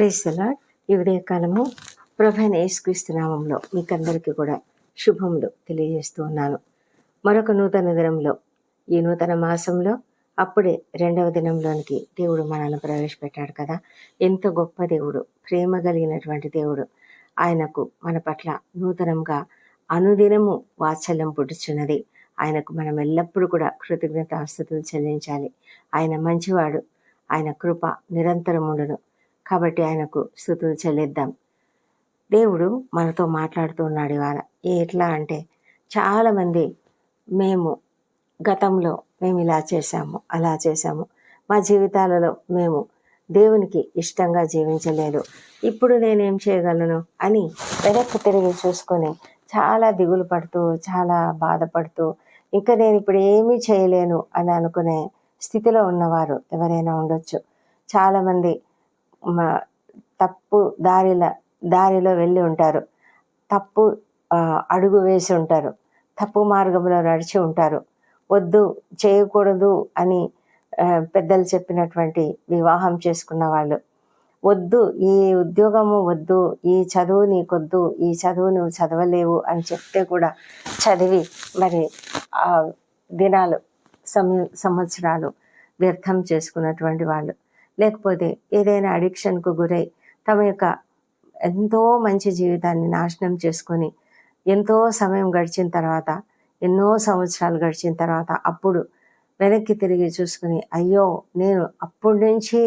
క్రైస్తల ఈ ఉదయకాలము ప్రభైన యేసుక్రీస్తు నామంలో మీకందరికీ కూడా శుభములు తెలియజేస్తూ ఉన్నాను. మరొక నూతన దినంలో ఈ నూతన మాసంలో అప్పుడే రెండవ దినంలోనికి దేవుడు మనల్ని ప్రవేశపెట్టాడు కదా. ఎంత గొప్ప దేవుడు ప్రేమ కలిగినటువంటి దేవుడు. ఆయనకు మన పట్ల నూతనంగా అనుదినము వాత్సల్యం పుట్టుచున్నది ఆయనకు మనం ఎల్లప్పుడూ కూడా కృతజ్ఞత కృతజ్ఞతాస్థుతులు చెల్లించాలి. ఆయన మంచివాడు ఆయన కృప నిరంతరం ఉండును కాబట్టి ఆయనకు స్థుతులు చెల్లిద్దాం. దేవుడు మనతో మాట్లాడుతూ ఉన్నాడు ఇవాళ. ఎట్లా అంటే చాలామంది మేము గతంలో మేము ఇలా చేశాము అలా చేశాము. మా జీవితాలలో మేము దేవునికి ఇష్టంగా జీవించలేదు. ఇప్పుడు నేనేం చేయగలను అని వెనక్కి తిరిగి చూసుకొని చాలా దిగులు పడుతూ చాలా బాధపడుతూ ఇంకా నేను ఇప్పుడు ఏమీ చేయలేను అని అనుకునే స్థితిలో ఉన్నవారు ఎవరైనా ఉండొచ్చు. చాలామంది తప్పు దారిల దారిలో వెళ్ళి ఉంటారు. తప్పు అడుగు వేసి ఉంటారు. తప్పు మార్గంలో నడిచి ఉంటారు. వద్దు చేయకూడదు అని పెద్దలు చెప్పినటువంటి వివాహం చేసుకున్న వాళ్ళు. వద్దు ఈ ఉద్యోగము వద్దు ఈ చదువు నీకొద్దు ఈ చదువు నువ్వు చదవలేవు అని చెప్తే కూడా చదివి మరి ఆ దినాలు సం సంవత్సరాలు వ్యర్థం చేసుకున్నటువంటి వాళ్ళు. లేకపోతే ఏదైనా అడిక్షన్కు గురై తమ యొక్క ఎంతో మంచి జీవితాన్ని నాశనం చేసుకొని ఎంతో సమయం గడిచిన తర్వాత ఎన్నో సంవత్సరాలు గడిచిన తర్వాత అప్పుడు వెనక్కి తిరిగి చూసుకుని అయ్యో నేను అప్పటి నుంచి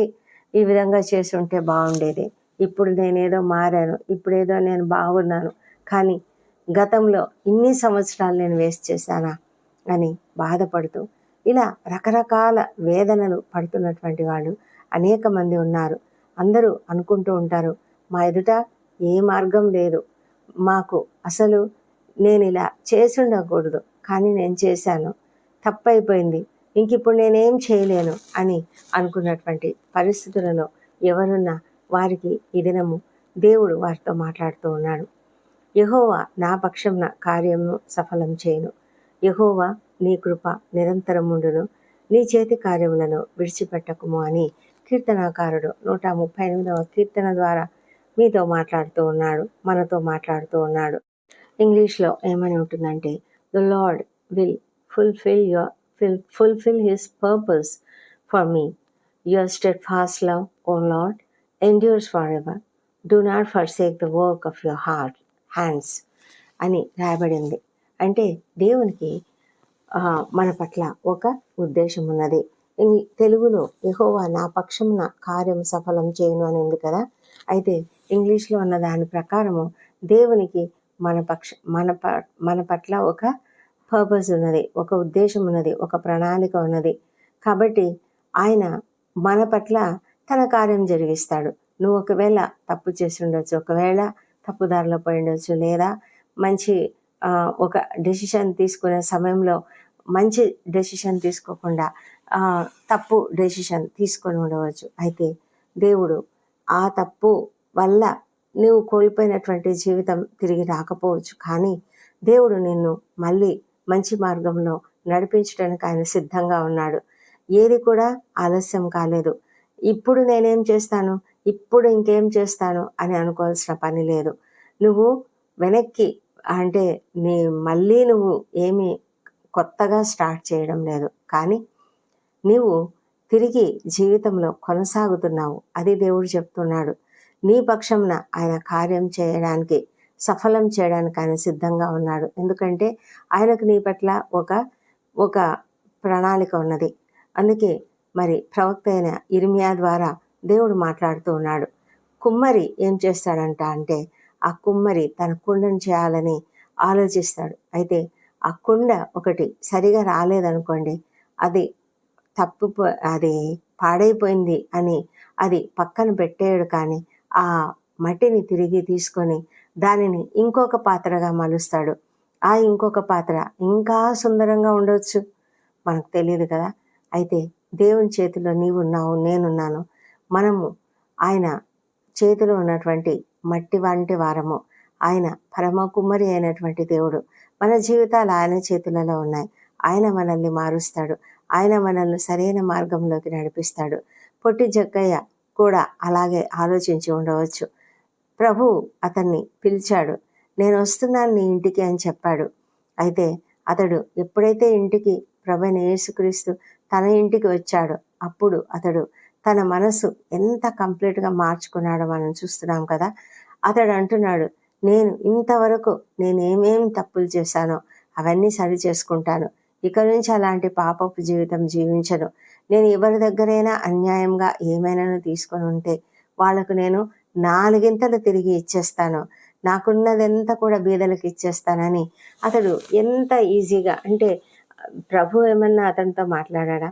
ఈ విధంగా చేసి ఉంటే బాగుండేది. ఇప్పుడు నేనేదో మారాను ఇప్పుడేదో నేను బాగున్నాను. కానీ గతంలో ఇన్ని సంవత్సరాలు నేను వేస్ట్ చేశానా అని బాధపడుతూ ఇలా రకరకాల వేదనలు పడుతున్నటువంటి వాళ్ళు అనేక మంది ఉన్నారు. అందరూ అనుకుంటూ ఉంటారు మా ఎదుట ఏ మార్గం లేదు. మాకు అసలు నేను ఇలా చేసి ఉండకూడదు. కానీ నేను చేశాను. తప్పైపోయింది. ఇంక ఇప్పుడు నేనేం చేయలేను అని అనుకున్నటువంటి పరిస్థితులలో ఎవరున్నా వారికి ఈ దినము దేవుడు వారితో మాట్లాడుతూ ఉన్నాడు. యహోవా నా పక్షంన కార్యము సఫలం చేయను. యహోవా నీ కృప నిరంతరం ఉండును నీ చేతి కార్యములను విడిచిపెట్టకుము అని కీర్తనాకారుడు నూట ముప్పై ఎనిమిదవ కీర్తన ద్వారా మీతో మాట్లాడుతూ ఉన్నాడు మనతో మాట్లాడుతూ ఉన్నాడు. ఇంగ్లీష్లో ఏమని ఉంటుందంటే the Lord will fulfil your fill fulfil his purpose for me your steadfast love O Lord endures forever do not forsake the work of your heart hands అని రాయబడింది. అంటే దేవునికి మన పట్ల ఒక ఉద్దేశం ఉన్నది. తెలుగులో యహోవా నా పక్షమున కార్యం సఫలం చేయను అని ఉంది కదా? అయితే ఇంగ్లీష్లో ఉన్న దాని ప్రకారము దేవునికి మన పక్ష మన ప మన పట్ల ఒక పర్పస్ ఉన్నది ఒక ఉద్దేశం ఉన్నది ఒక ప్రణాళిక ఉన్నది. కాబట్టి ఆయన మన పట్ల తన కార్యం జరిగిస్తాడు. నువ్వు ఒకవేళ తప్పు చేసి ఉండొచ్చు ఒకవేళ తప్పుదారిలో పోయి ఉండొచ్చు లేదా మంచి ఒక డెసిషన్ తీసుకునే సమయంలో మంచి డెసిషన్ తీసుకోకుండా తప్పు డెసిషన్ తీసుకొని ఉండవచ్చు. అయితే దేవుడు ఆ తప్పు వల్ల నువ్వు కోల్పోయినటువంటి జీవితం తిరిగి రాకపోవచ్చు. కానీ దేవుడు నిన్ను మళ్ళీ మంచి మార్గంలో నడిపించడానికి ఆయన సిద్ధంగా ఉన్నాడు. ఏది కూడా ఆలస్యం కాలేదు. ఇప్పుడు నేనేం చేస్తాను? ఇప్పుడు ఇంకేం చేస్తాను? అని అనుకోవాల్సిన పని లేదు. నువ్వు వెనక్కి అంటే నీ మళ్ళీ నువ్వు ఏమి కొత్తగా స్టార్ట్ చేయడం లేదు. కానీ నీవు తిరిగి జీవితంలో కొనసాగుతున్నావు. అది దేవుడు చెప్తున్నాడు. నీ పక్షంన ఆయన కార్యం చేయడానికి సఫలం చేయడానికి ఆయన సిద్ధంగా ఉన్నాడు. ఎందుకంటే ఆయనకు నీ పట్ల ఒక ఒక ప్రణాళిక ఉన్నది. అందుకే మరి ప్రవక్త అయిన ఇర్మియా ద్వారా దేవుడు మాట్లాడుతూ ఉన్నాడు. కుమ్మరి ఏం చేస్తాడంట అంటే ఆ కుమ్మరి తన కుండను చేయాలని ఆలోచిస్తాడు. అయితే ఆ కుండ ఒకటి సరిగా రాలేదనుకోండి అది తప్పు అది పాడైపోయింది అని అది పక్కన పెట్టేయడు కానీ ఆ మట్టిని తిరిగి తీసుకొని దానిని ఇంకొక పాత్రగా మలుస్తాడు. ఆ ఇంకొక పాత్ర ఇంకా సుందరంగా ఉండవచ్చు మనకు తెలియదు కదా. అయితే దేవుని చేతిలో నీవున్నావు నేనున్నాను. మనము ఆయన చేతిలో ఉన్నటువంటి మట్టి వంటి వారము. ఆయన పరమ కుమ్మరి అయినటువంటి దేవుడు మన జీవితాలు ఆయన చేతులలో ఉన్నాయి. ఆయన మనల్ని మారుస్తాడు. ఆయన మనల్ని సరైన మార్గంలోకి నడిపిస్తాడు. పొట్టి జగ్గయ్య కూడా అలాగే ఆలోచించి ఉండవచ్చు. ప్రభు అతన్ని పిలిచాడు. నేను వస్తున్నాను నీ ఇంటికి అని చెప్పాడు. అయితే అతడు ఎప్పుడైతే ఇంటికి ప్రభైన యేసుక్రీస్తు తన ఇంటికి వచ్చాడో అప్పుడు అతడు తన మనసు ఎంత కంప్లీట్గా మార్చుకున్నాడో మనం చూస్తున్నాం కదా. అతడు అంటున్నాడు నేను ఇంతవరకు నేను తప్పులు చేశానో అవన్నీ సరి చేసుకుంటాను. ఇక నుంచి అలాంటి పాపపు జీవితం జీవించను. నేను ఎవరి దగ్గరైనా అన్యాయంగా ఏమైనా తీసుకొని ఉంటే వాళ్ళకు నేను నాలుగింతలు తిరిగి ఇచ్చేస్తాను. నాకున్నదంతా కూడా బీదలకు ఇచ్చేస్తానని అతడు ఎంత ఈజీగా అంటే ప్రభు ఏమన్నా అతనితో మాట్లాడా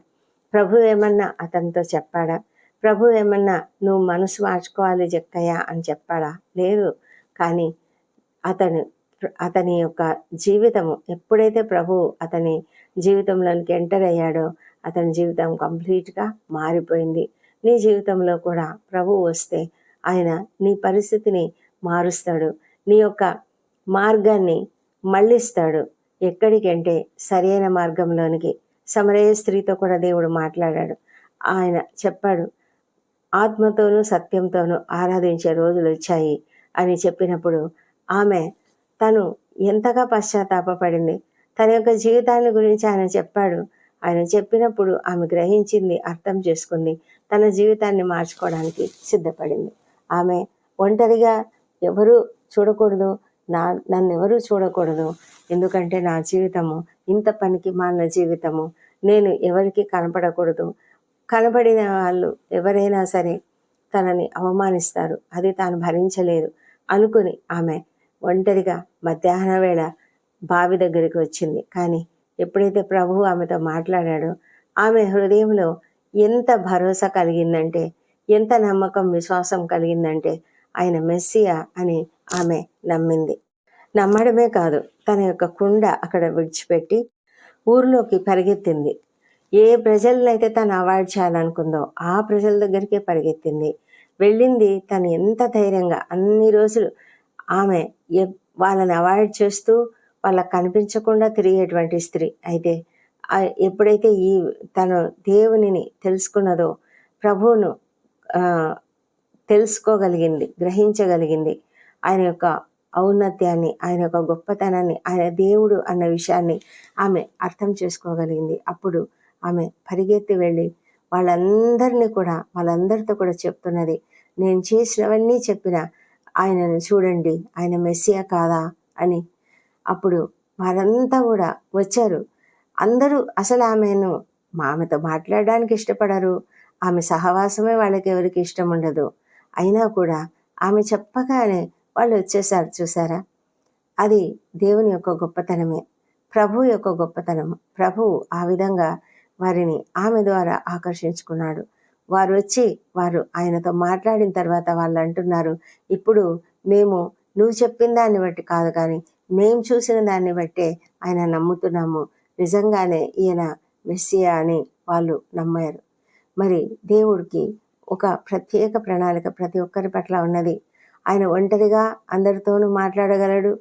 ప్రభు ఏమన్నా అతనితో చెప్పాడా? ప్రభు ఏమన్నా నువ్వు మనసు మార్చుకోవాలి జక్కయ్యా అని చెప్పాడా? లేదు. కానీ అతను అతని యొక్క జీవితము ఎప్పుడైతే ప్రభు అతని జీవితంలోనికి ఎంటర్ అయ్యాడో అతని జీవితం కంప్లీట్గా మారిపోయింది. నీ జీవితంలో కూడా ప్రభు వస్తే ఆయన నీ పరిస్థితిని మారుస్తాడు. నీ యొక్క మార్గాన్ని మళ్ళిస్తాడు. ఎక్కడికంటే సరైన మార్గంలోనికి. సమరయ స్త్రీతో కూడా దేవుడు మాట్లాడాడు. ఆయన చెప్పాడు ఆత్మతోనూ సత్యంతోనూ ఆరాధించే రోజులు వచ్చాయి అని చెప్పినప్పుడు ఆమె తను ఎంతగా పశ్చాత్తాపడింది తన యొక్క జీవితాన్ని గురించి ఆయన చెప్పాడు. ఆయన చెప్పినప్పుడు ఆమె గ్రహించింది అర్థం చేసుకుంది. తన జీవితాన్ని మార్చుకోవడానికి సిద్ధపడింది. ఆమె ఒంటరిగా ఎవరు చూడకూడదు. నా నన్ను ఎవరు చూడకూడదు. ఎందుకంటే నా జీవితము ఇంత పనికి మాన జీవితము. నేను ఎవరికి కనపడకూడదు. కనపడిన వాళ్ళు ఎవరైనా సరే తనని అవమానిస్తారు. అది తాను భరించలేదు అనుకుని ఆమె ఒంటరిగా మధ్యాహ్న వేళ బావి దగ్గరికి వచ్చింది. కానీ ఎప్పుడైతే ప్రభువు ఆమెతో మాట్లాడాడో ఆమె హృదయంలో ఎంత భరోసా కలిగిందంటే ఎంత నమ్మకం విశ్వాసం కలిగిందంటే ఆయన మెస్సియా అని ఆమె నమ్మింది. నమ్మడమే కాదు తన యొక్క కుండ అక్కడ విడిచిపెట్టి ఊర్లోకి పరిగెత్తింది. ఏ ప్రజలనైతే తను అవాయిడ్ చేయాలనుకుందో ఆ ప్రజల దగ్గరికే పరిగెత్తింది. వెళ్ళింది తను ఎంత ధైర్యంగా అన్ని రోజులు ఆమె వాళ్ళని అవాయిడ్ చేస్తూ వాళ్ళకి కనిపించకుండా తిరిగేటువంటి స్త్రీ అయితే ఎప్పుడైతే ఈ తను దేవునిని తెలుసుకున్నదో ప్రభువును తెలుసుకోగలిగింది గ్రహించగలిగింది ఆయన యొక్క ఔన్నత్యాన్ని ఆయన యొక్క గొప్పతనాన్ని ఆయన దేవుడు అన్న విషయాన్ని ఆమె అర్థం చేసుకోగలిగింది. అప్పుడు ఆమె పరిగెత్తి వెళ్ళి వాళ్ళందరినీ కూడా వాళ్ళందరితో కూడా చెప్తున్నది నేను చేసినవన్నీ చెప్పిన ఆయనను చూడండి ఆయన మెస్సియా కాదా అని. అప్పుడు వారంతా కూడా వచ్చారు. అందరూ అసలు ఆమెను ఆమెతో మాట్లాడడానికి ఇష్టపడరు. ఆమె సహవాసమే వాళ్ళకి ఎవరికి ఇష్టం ఉండదు. అయినా కూడా ఆమె చెప్పగానే వాళ్ళు వచ్చేసారు చూసారా? అది దేవుని యొక్క గొప్పతనమే. ప్రభు యొక్క గొప్పతనము. ప్రభు ఆ విధంగా వారిని ఆమె ద్వారా ఆకర్షించుకున్నాడు. వారు వచ్చి వారు ఆయనతో మాట్లాడిన తర్వాత వాళ్ళు అంటున్నారు ఇప్పుడు మేము నువ్వు చెప్పిన దాన్ని బట్టి కాదు కానీ మేము చూసిన దాన్ని బట్టే ఆయన నమ్ముతున్నాము. నిజంగానే ఈయన మెస్సియా అని వాళ్ళు నమ్మారు. మరి దేవుడికి ఒక ప్రత్యేక ప్రణాళిక ప్రతి ఒక్కరి పట్ల ఉన్నది. ఆయన ఒంటరిగా అందరితోనూ మాట్లాడగలడు.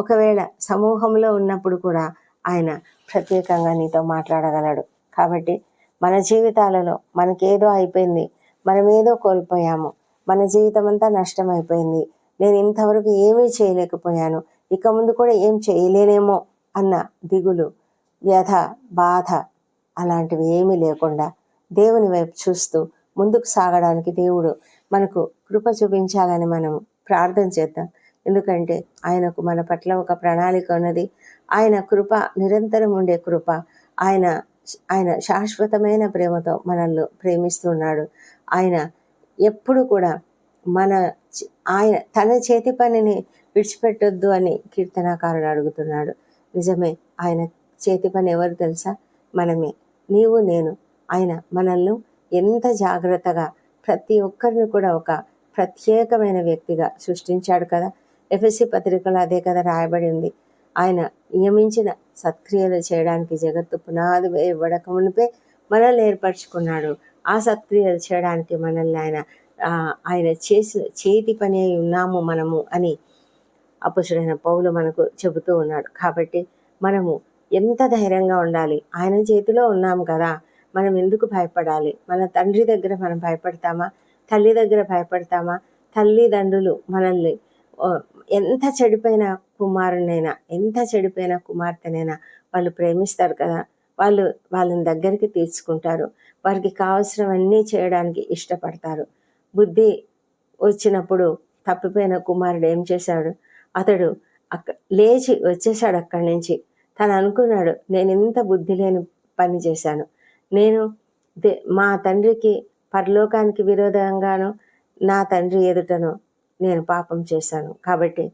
ఒకవేళ సమూహంలో ఉన్నప్పుడు కూడా ఆయన ప్రత్యేకంగా నీతో మాట్లాడగలడు. కాబట్టి మన జీవితాలలో మనకేదో అయిపోయింది మనం ఏదో కోల్పోయాము మన జీవితం అంతా నష్టమైపోయింది నేను ఇంతవరకు ఏమీ చేయలేకపోయాను ఇక ముందు కూడా ఏం చేయలేనేమో అన్న దిగులు వ్యధ బాధ అలాంటివి ఏమీ లేకుండా దేవుని వైపు చూస్తూ ముందుకు సాగడానికి దేవుడు మనకు కృప చూపించాలని మనం ప్రార్థన చేద్దాం. ఎందుకంటే ఆయనకు మన పట్ల ఒక ప్రణాళిక ఉన్నది. ఆయన కృప నిరంతరం ఉండే కృప ఆయన ఆయన శాశ్వతమైన ప్రేమతో మనల్ని ప్రేమిస్తున్నాడు. ఆయన ఎప్పుడు కూడా మన ఆయన తన చేతి పనిని విడిచిపెట్టొద్దు అని కీర్తనాకారుడు అడుగుతున్నాడు. నిజమే ఆయన చేతి పని ఎవరు తెలుసా? మనమే. నీవు నేను. ఆయన మనల్ని ఎంత జాగ్రత్తగా ప్రతి ఒక్కరిని కూడా ఒక ప్రత్యేకమైన వ్యక్తిగా సృష్టించాడు కదా. ఎఫ్ఎస్సి పత్రికలో అదే కదా రాయబడి ఉంది ఆయన నియమించిన సత్క్రియలు చేయడానికి జగత్తు పునాది వేయబడక మునిపే మనల్ని ఏర్పరచుకున్నాడు. ఆ సత్క్రియలు చేయడానికి మనల్ని ఆయన ఆయన చేసిన చేతి పని అయి ఉన్నాము మనము అని అపుషుడైన పౌలు మనకు చెబుతూ ఉన్నాడు. కాబట్టి మనము ఎంత ధైర్యంగా ఉండాలి? ఆయన చేతిలో ఉన్నాము కదా. మనం ఎందుకు భయపడాలి? మన తండ్రి దగ్గర మనం భయపడతామా? తల్లి దగ్గర భయపడతామా? తల్లిదండ్రులు మనల్ని ఎంత చెడిపోయిన కుమారునైనా ఎంత చెడిపోయిన కుమార్తెనైనా వాళ్ళు ప్రేమిస్తారు కదా వాళ్ళు వాళ్ళని దగ్గరికి తీర్చుకుంటారు వారికి కావాల్సినవన్నీ చేయడానికి ఇష్టపడతారు. బుద్ధి వచ్చినప్పుడు తప్పిపోయిన కుమారుడు ఏం చేశాడు? అతడు అక్క లేచి వచ్చేసాడు అక్కడి నుంచి. తను అనుకున్నాడు నేను ఇంత బుద్ధి లేని పని చేశాను. నేను దే మా తండ్రికి పరలోకానికి విరోధంగాను నా తండ్రి ఎదుటను నేను పాపం చేశాను. కాబట్టి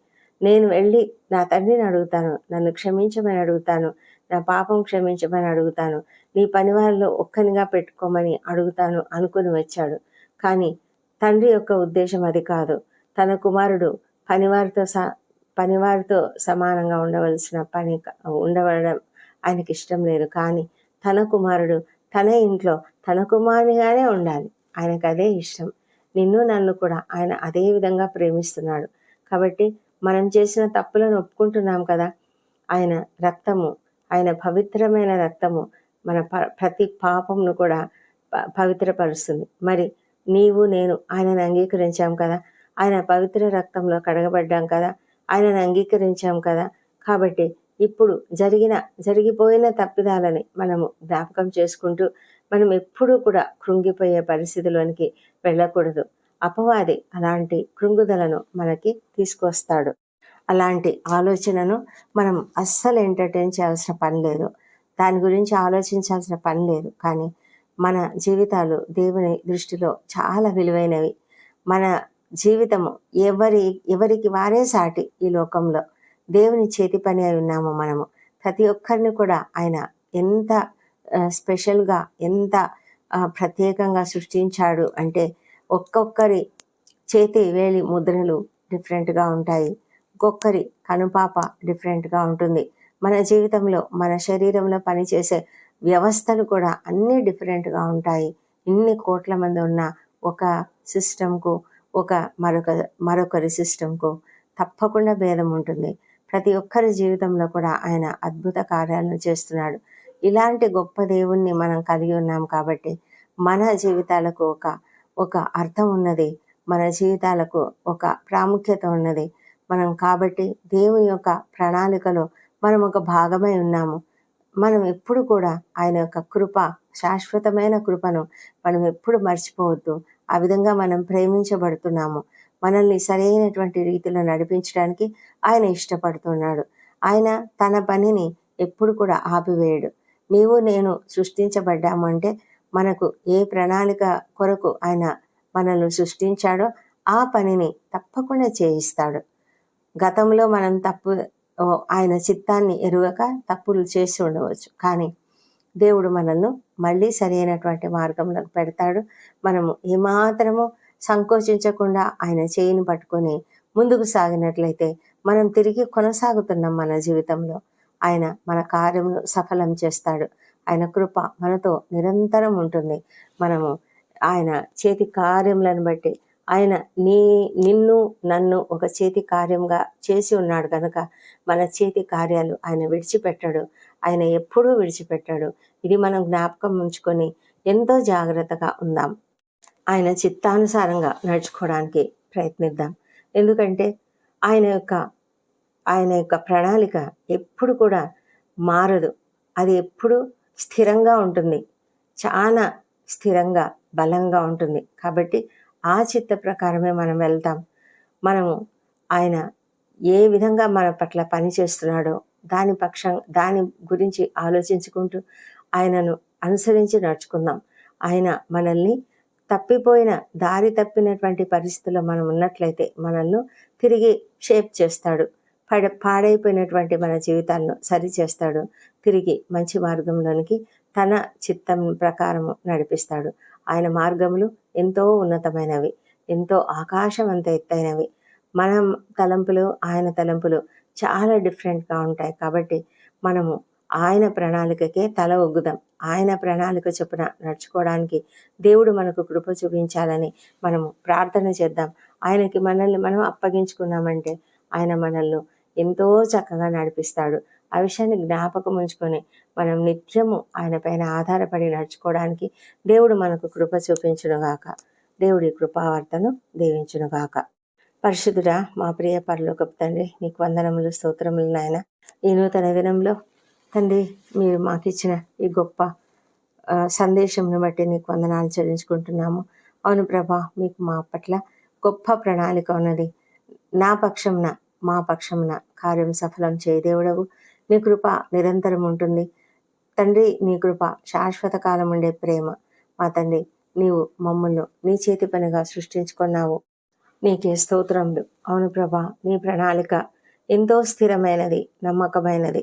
నేను వెళ్ళి నా తండ్రిని అడుగుతాను నన్ను క్షమించమని అడుగుతాను నా పాపం క్షమించమని అడుగుతాను నీ పని ఒక్కనిగా పెట్టుకోమని అడుగుతాను అనుకుని వచ్చాడు. కానీ తండ్రి యొక్క ఉద్దేశం అది కాదు. తన కుమారుడు పనివారితో స పనివారితో సమానంగా ఉండవలసిన పని ఉండవడం ఆయనకి ఇష్టం లేదు. కానీ తన కుమారుడు తన ఇంట్లో తన కుమారునిగానే ఉండాలి. ఆయనకు అదే ఇష్టం. నిన్ను నన్ను కూడా ఆయన అదే విధంగా ప్రేమిస్తున్నాడు. కాబట్టి మనం చేసిన తప్పులను ఒప్పుకుంటున్నాం కదా. ఆయన రక్తము ఆయన పవిత్రమైన రక్తము మన ప- ప్రతి పాపమును కూడా ప- పవిత్రపరుస్తుంది. మరి నీవు నేను ఆయనను అంగీకరించాం కదా. ఆయన పవిత్ర రక్తంలో కడగబడ్డాం కదా. ఆయనను అంగీకరించాం కదా. కాబట్టి ఇప్పుడు జరిగిన జరిగిపోయిన తప్పిదాలని మనము జ్ఞాపకం చేసుకుంటూ మనం ఎప్పుడూ కూడా కృంగిపోయే పరిస్థితిలోనికి వెళ్ళకూడదు. అపవాది అలాంటి కృంగుదలను మనకి తీసుకొస్తాడు. అలాంటి ఆలోచనను మనం అస్సలు ఎంటర్టైన్ చేయాల్సిన పని లేదు. దాని గురించి ఆలోచించాల్సిన పని లేదు. కానీ మన జీవితాలు దేవుని దృష్టిలో చాలా విలువైనవి. మన జీవితము ఎవరి ఎవరికి వారే సాటి ఈ లోకంలో. దేవుని చేతి పని అయి ఉన్నాము మనము. ప్రతి ఒక్కరిని కూడా ఆయన ఎంత స్పెషల్గా ఎంత ప్రత్యేకంగా సృష్టించాడు అంటే ఒక్కొక్కరి చేతి వేలి ముద్రలు డిఫరెంట్గా ఉంటాయి. ఒక్కొక్కరి కనుపాప డిఫరెంట్గా ఉంటుంది. మన జీవితంలో మన శరీరంలో పనిచేసే వ్యవస్థలు కూడా అన్నీ డిఫరెంట్గా ఉంటాయి. ఇన్ని కోట్ల మంది ఉన్న ఒక సిస్టమ్కు ఒక మరొక మరొకరి సిస్టమ్కు తప్పకుండా భేదం ఉంటుంది. ప్రతి ఒక్కరి జీవితంలో కూడా ఆయన అద్భుత కార్యాలను చేస్తున్నాడు. ఇలాంటి గొప్ప దేవుణ్ణి మనం కలిగి ఉన్నాం కాబట్టి మన జీవితాలకు ఒక ఒక అర్థం ఉన్నది. మన జీవితాలకు ఒక ప్రాముఖ్యత ఉన్నది. మనం కాబట్టి దేవుని యొక్క ప్రణాళికలో మనం ఒక భాగమై ఉన్నాము. మనం ఎప్పుడు కూడా ఆయన యొక్క కృప శాశ్వతమైన కృపను మనం ఎప్పుడు మర్చిపోవద్దు. ఆ విధంగా మనం ప్రేమించబడుతున్నాము. మనల్ని సరైనటువంటి రీతిలో నడిపించడానికి ఆయన ఇష్టపడుతున్నాడు. ఆయన తన పనిని ఎప్పుడు కూడా ఆపివేయడు. నీవు నేను సృష్టించబడ్డాము అంటే మనకు ఏ ప్రణాళిక కొరకు ఆయన మనల్ని సృష్టించాడో ఆ పనిని తప్పకుండా చేయిస్తాడు. గతంలో మనం తప్పు ఆయన చిత్తాన్ని ఎరుగక తప్పులు చేసి ఉండవచ్చు. కానీ దేవుడు మనల్ని మళ్ళీ సరైనటువంటి మార్గంలోకి పెడతాడు. మనము ఏమాత్రము సంకోచించకుండా ఆయన చేయిని పట్టుకొని ముందుకు సాగినట్లయితే మనం తిరిగి కొనసాగుతున్నాం మన జీవితంలో. ఆయన మన కార్యమును సఫలం చేస్తాడు. ఆయన కృప మనతో నిరంతరం ఉంటుంది. మనము ఆయన చేతి కార్యములను బట్టి ఆయన నీ నిన్ను నన్ను ఒక చేతి కార్యంగా చేసి ఉన్నాడు కనుక మన చేతి కార్యాలు ఆయన విడిచిపెట్టాడు. ఆయన ఎప్పుడూ విడిచిపెట్టాడు. ఇది మనం జ్ఞాపకం ఉంచుకొని ఎంతో జాగ్రత్తగా ఉందాం. ఆయన చిత్తానుసారంగా నడుచుకోవడానికి ప్రయత్నిద్దాం. ఎందుకంటే ఆయన యొక్క ఆయన యొక్క ప్రణాళిక ఎప్పుడు కూడా మారదు. అది ఎప్పుడు స్థిరంగా ఉంటుంది. చాలా స్థిరంగా బలంగా ఉంటుంది. కాబట్టి ఆ చిత్త ప్రకారమే మనం వెళ్తాం. మనము ఆయన ఏ విధంగా మన పట్ల పని చేస్తున్నాడో దాని పక్షం దాని గురించి ఆలోచించుకుంటూ ఆయనను అనుసరించి నడుచుకుందాం. ఆయన మనల్ని తప్పిపోయిన దారి తప్పినటువంటి పరిస్థితుల్లో మనం ఉన్నట్లయితే మనల్ని తిరిగి షేప్ చేస్తాడు. పడ పాడైపోయినటువంటి మన జీవితాలను సరిచేస్తాడు. తిరిగి మంచి మార్గంలోనికి తన చిత్తం ప్రకారము నడిపిస్తాడు. ఆయన మార్గములు ఎంతో ఉన్నతమైనవి ఎంతో ఆకాశం అంత ఎత్తైనవి మన తలంపులు ఆయన తలంపులు చాలా డిఫరెంట్గా ఉంటాయి కాబట్టి మనము ఆయన ప్రణాళికకే తల ఒగ్గుదాం. ఆయన ప్రణాళిక చొప్పున నడుచుకోవడానికి దేవుడు మనకు కృప చూపించాలని మనము ప్రార్థన చేద్దాం. ఆయనకి మనల్ని మనం అప్పగించుకున్నామంటే ఆయన మనల్ని ఎంతో చక్కగా నడిపిస్తాడు. ఆ విషయాన్ని జ్ఞాపకం ఉంచుకొని మనం నిత్యము ఆయన పైన ఆధారపడి నడుచుకోవడానికి దేవుడు మనకు కృప చూపించునుగాక దేవుడి కృపావార్తను దీవించునుగాక పరిశుద్ధుడా మా ప్రియ పరలోకపు తండ్రి నీకు వందనములు స్తోత్రములు నాయన. ఈ నూతన దినంలో తండ్రి మీరు మాకిచ్చిన ఈ గొప్ప సందేశంను బట్టి నీకు వందనాలు చెల్లించుకుంటున్నాము. అవును ప్రభా మీకు మా పట్ల గొప్ప ప్రణాళిక ఉన్నది. నా పక్షంన మా పక్షంన కార్యం సఫలం చేయ దేవుడవు. నీ కృప నిరంతరం ఉంటుంది. తండ్రి నీ కృప శాశ్వత కాలం ఉండే ప్రేమ. మా తండ్రి నీవు మమ్మల్ని నీ చేతి పనిగా సృష్టించుకున్నావు. నీకే స్తోత్రములు. అవును ప్రభా నీ ప్రణాళిక ఎంతో స్థిరమైనది నమ్మకమైనది.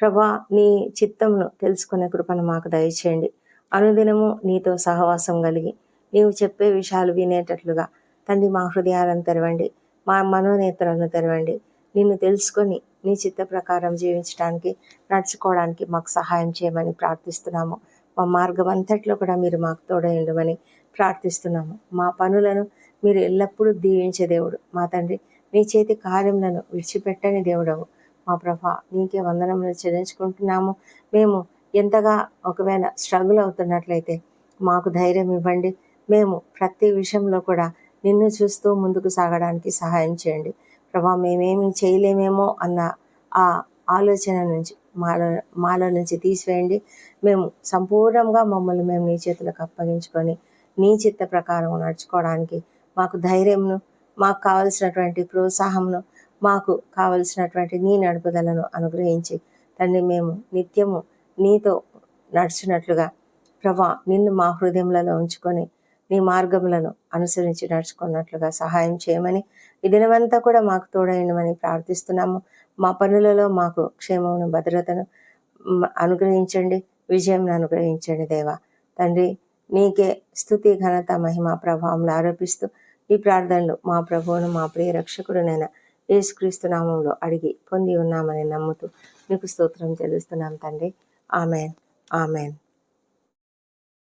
ప్రభా నీ చిత్తంను తెలుసుకునే కృపను మాకు దయచేయండి. అనుదినము నీతో సహవాసం కలిగి నీవు చెప్పే విషయాలు వినేటట్లుగా. తండ్రి మా హృదయాలను తెరవండి. మా మనోనేత్రాలను తెరవండి. నిన్ను తెలుసుకొని నీ చిత్త ప్రకారం జీవించడానికి నడుచుకోవడానికి మాకు సహాయం చేయమని ప్రార్థిస్తున్నాము. మా మార్గం అంతట్లో కూడా మీరు మాకు తోడయండమని ప్రార్థిస్తున్నాము. మా పనులను మీరు ఎల్లప్పుడూ దీవించే దేవుడు. మా తండ్రి నీ చేతి కార్యములను విడిచిపెట్టని దేవుడవు. మా ప్రభా నీకే వందనములు చెల్లించుకుంటున్నాము. మేము ఎంతగా ఒకవేళ స్ట్రగుల్ అవుతున్నట్లయితే మాకు ధైర్యం ఇవ్వండి. మేము ప్రతి విషయంలో కూడా నిన్ను చూస్తూ ముందుకు సాగడానికి సహాయం చేయండి. ప్రభా మేమేమి చేయలేమేమో అన్న ఆ ఆలోచన నుంచి మాలో మాలో నుంచి తీసివేయండి. మేము సంపూర్ణంగా మమ్మల్ని మేము నీ చేతులకు అప్పగించుకొని నీ చిత్త ప్రకారం నడుచుకోవడానికి మాకు ధైర్యంను మాకు కావలసినటువంటి ప్రోత్సాహంను మాకు కావలసినటువంటి నీ నడుపుదలను అనుగ్రహించి తండ్రి మేము నిత్యము నీతో నడుచున్నట్లుగా ప్రభా నిన్ను మా హృదయములలో ఉంచుకొని నీ మార్గములను అనుసరించి నడుచుకున్నట్లుగా సహాయం చేయమని ఈ దినమంతా కూడా మాకు తోడైనమని ప్రార్థిస్తున్నాము. మా పనులలో మాకు క్షేమమును భద్రతను అనుగ్రహించండి. విజయం అనుగ్రహించండి దేవా. తండ్రి నీకే స్థుతి ఘనత మహిమ ప్రభావంలో ఆరోపిస్తూ ఈ ప్రార్థనలు మా ప్రభువును మా ప్రియ రక్షకుడునైన యేసుక్రీస్తు నామంలో అడిగి పొంది ఉన్నామని నమ్ముతూ నీకు స్తోత్రం తెలుస్తున్నాం తండ్రి. ఆమెన్. ఆమెన్.